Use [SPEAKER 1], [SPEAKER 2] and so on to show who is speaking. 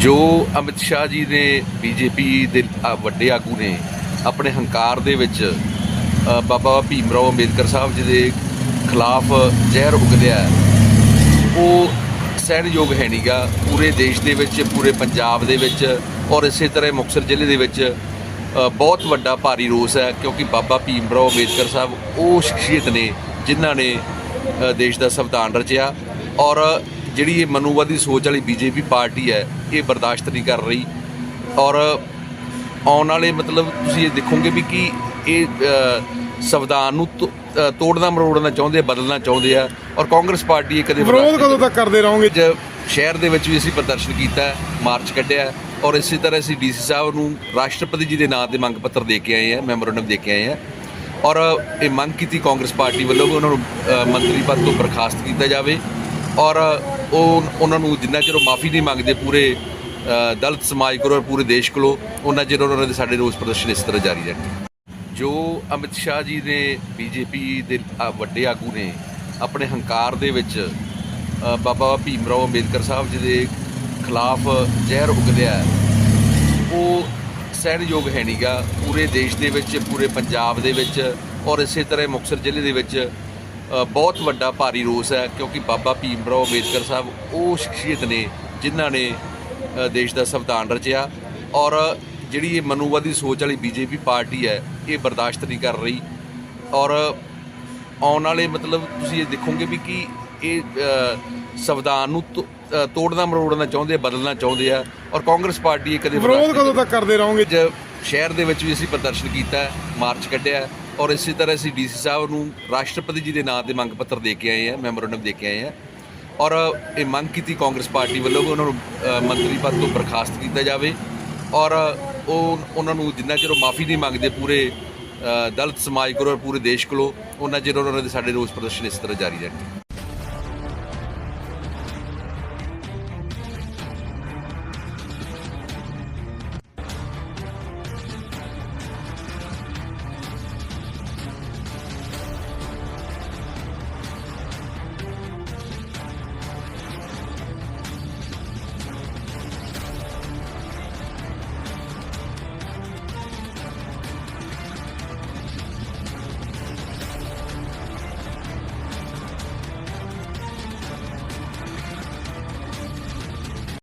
[SPEAKER 1] ਜੋ ਅਮਿਤ ਸ਼ਾਹ ਜੀ ਨੇ ਬੀਜੇਪੀ ਦੇ ਵੱਡੇ ਆਗੂ ਨੇ ਆਪਣੇ ਹੰਕਾਰ ਦੇ ਵਿੱਚ ਬਾਬਾ ਭੀਮ ਰਾਓ ਅੰਬੇਦਕਰ ਸਾਹਿਬ ਜੀ ਦੇ ਖਿਲਾਫ ਜ਼ਹਿਰ ਉਗਲਿਆ ਹੈ, ਉਹ ਸਹਿਣਯੋਗ ਹੈ ਨਹੀਂਗਾ ਪੂਰੇ ਦੇਸ਼ ਦੇ ਵਿੱਚ ਪੂਰੇ ਪੰਜਾਬ ਦੇ ਵਿੱਚ ਔਰ ਇਸੇ ਤਰ੍ਹਾਂ ਮੁਕਤਸਰ ਜ਼ਿਲ੍ਹੇ ਦੇ ਵਿੱਚ ਬਹੁਤ ਵੱਡਾ ਭਾਰੀ ਰੋਸ ਹੈ ਕਿਉਂਕਿ ਬਾਬਾ ਭੀਮ ਰਾਓ ਅੰਬੇਦਕਰ ਸਾਹਿਬ ਉਹ ਸ਼ਖਸੀਅਤ ਨੇ ਜਿਨ੍ਹਾਂ ਨੇ ਦੇਸ਼ ਦਾ ਸੰਵਿਧਾਨ ਰਚਿਆ ਔਰ ਜਿਹੜੀ ਇਹ ਮਨੂਵਾਦੀ ਸੋਚ ਵਾਲੀ ਬੀਜੇਪੀ ਪਾਰਟੀ ਹੈ ਇਹ ਬਰਦਾਸ਼ਤ ਨਹੀਂ ਕਰ ਰਹੀ। ਔਰ ਆਉਣ ਵਾਲੇ ਮਤਲਬ ਤੁਸੀਂ ਇਹ ਦੇਖੋਗੇ ਵੀ ਕਿ ਇਹ ਸੰਵਿਧਾਨ ਨੂੰ ਤੋੜਨਾ ਮਰੋੜਨਾ ਚਾਹੁੰਦੇ ਆ ਬਦਲਣਾ ਚਾਹੁੰਦੇ ਆ। ਔਰ ਕਾਂਗਰਸ ਪਾਰਟੀ ਇਹ ਕਦੇ
[SPEAKER 2] ਵਿਰੋਧ ਕਦੋਂ ਤੱਕ ਕਰਦੇ ਰਹੋਗੇ?
[SPEAKER 1] ਅੱਜ ਸ਼ਹਿਰ ਦੇ ਵਿੱਚ ਵੀ ਅਸੀਂ ਪ੍ਰਦਰਸ਼ਨ ਕੀਤਾ ਮਾਰਚ ਕੱਢਿਆ। ਔਰ ਇਸੇ ਤਰ੍ਹਾਂ ਅਸੀਂ ਡੀਸੀ ਸਾਹਿਬ ਨੂੰ ਰਾਸ਼ਟਰਪਤੀ ਜੀ ਦੇ ਨਾਂ ਤੇ ਮੰਗ ਪੱਤਰ ਦੇ ਕੇ ਆਏ ਹਾਂ ਮੈਮੋਰੰਡਮ ਦੇ ਕੇ ਆਏ ਹਾਂ ਔਰ ਇਹ ਮੰਗ ਕੀਤੀ ਕਾਂਗਰਸ ਪਾਰਟੀ ਵੱਲੋਂ ਵੀ ਉਹਨਾਂ ਨੂੰ ਮੰਤਰੀ ਪਦ ਤੋਂ ਬਰਖਾਸਤ ਕੀਤਾ ਜਾਵੇ। ਔਰ ਉਹ ਉਹਨਾਂ ਨੂੰ ਜਿੰਨਾ ਚਿਰ ਉਹ ਮਾਫੀ ਨਹੀਂ ਮੰਗਦੇ ਪੂਰੇ ਅ, ਦਲਿਤ ਸਮਾਜ ਕੋਲੋਂ ਔਰ ਪੂਰੇ ਦੇਸ਼ ਕੋਲੋਂ ਉਹਨਾਂ ਚਿਰ ਉਹਨਾਂ ਦੇ ਸਾਡੇ ਰੋਸ ਪ੍ਰਦਰਸ਼ਨ ਇਸ ਤਰ੍ਹਾਂ ਜਾਰੀ ਰਹਿਣਗੇ। ਜੋ ਅਮਿਤ ਸ਼ਾਹ ਜੀ ਨੇ ਬੀਜੇਪੀ ਦੇ ਵੱਡੇ ਆਗੂ ਨੇ ਆਪਣੇ ਹੰਕਾਰ ਦੇ ਵਿੱਚ ਬਾਬਾ ਭੀਮ ਰਾਓ ਅੰਬੇਦਕਰ ਸਾਹਿਬ ਜੀ ਦੇ ਖਿਲਾਫ ਜ਼ਹਿਰ ਉਗਲਿਆ ਹੈ, ਉਹ ਸਹਿਣਯੋਗ ਹੈ ਨਹੀਂਗਾ ਪੂਰੇ ਦੇਸ਼ ਦੇ ਵਿੱਚ ਪੂਰੇ ਪੰਜਾਬ ਦੇ ਵਿੱਚ ਔਰ ਇਸੇ ਤਰ੍ਹਾਂ ਮੁਕਤਸਰ ਜ਼ਿਲ੍ਹੇ ਦੇ ਵਿੱਚ ਬਹੁਤ ਵੱਡਾ ਭਾਰੀ ਰੋਸ ਹੈ ਕਿਉਂਕਿ ਬਾਬਾ ਭੀਮ ਰਾਓ ਅੰਬੇਦਕਰ ਸਾਹਿਬ ਉਹ ਸ਼ਖਸੀਅਤ ਨੇ ਜਿਨ੍ਹਾਂ ਨੇ ਦੇਸ਼ ਦਾ ਸੰਵਿਧਾਨ ਰਚਿਆ ਔਰ ਜਿਹੜੀ ਇਹ ਮਨੂਵਾਦੀ ਸੋਚ ਵਾਲੀ ਬੀਜੇਪੀ ਪਾਰਟੀ ਹੈ ਇਹ ਬਰਦਾਸ਼ਤ ਨਹੀਂ ਕਰ ਰਹੀ ਔਰ ਆਉਣ ਵਾਲੇ ਮਤਲਬ ਤੁਸੀਂ ਇਹ ਦੇਖੋਗੇ ਵੀ ਕਿ ਇਹ ਸੰਵਿਧਾਨ ਨੂੰ ਤੋੜਨਾ ਮਰੋੜਨਾ ਚਾਹੁੰਦੇ ਆ ਬਦਲਣਾ ਚਾਹੁੰਦੇ ਆ ਔਰ ਕਾਂਗਰਸ ਪਾਰਟੀ ਇਹ ਕਦੇ
[SPEAKER 2] ਵਿਰੋਧ ਕਦੋਂ ਤੱਕ ਕਰਦੇ ਰਹੋਗੇ?
[SPEAKER 1] ਸ਼ਹਿਰ ਦੇ ਵਿੱਚ ਵੀ ਅਸੀਂ ਪ੍ਰਦਰਸ਼ਨ ਕੀਤਾ ਮਾਰਚ ਕੱਢਿਆ ਔਰ ਇਸੇ ਤਰ੍ਹਾਂ ਅਸੀਂ ਡੀਸੀ ਸਾਹਿਬ ਨੂੰ ਰਾਸ਼ਟਰਪਤੀ ਜੀ ਦੇ ਨਾਂ ਤੇ ਮੰਗ ਪੱਤਰ ਦੇ ਕੇ ਆਏ ਹਾਂ ਮੈਮੋਰੰਡਮ ਦੇ ਕੇ ਆਏ ਹਾਂ। ਔਰ ਇਹ ਮੰਗ ਕੀਤੀ ਕਾਂਗਰਸ ਪਾਰਟੀ ਵੱਲੋਂ ਵੀ ਉਹਨਾਂ ਨੂੰ ਮੰਤਰੀ ਪਦ ਤੋਂ ਬਰਖਾਸਤ ਕੀਤਾ ਜਾਵੇ। ਔਰ ਉਹ ਉਹਨਾਂ ਨੂੰ ਜਿੰਨਾ ਚਿਰ ਉਹ ਮਾਫੀ ਨਹੀਂ ਮੰਗਦੇ ਪੂਰੇ ਅ, ਦਲਿਤ ਸਮਾਜ ਕੋਲੋਂ ਔਰ ਪੂਰੇ ਦੇਸ਼ ਕੋਲੋਂ ਉਹਨਾਂ ਚਿਰ ਉਹਨਾਂ ਦੇ ਸਾਡੇ ਰੋਸ ਪ੍ਰਦਰਸ਼ਨ ਇਸ ਤਰ੍ਹਾਂ ਜਾਰੀ ਰਹਿਣਗੇ।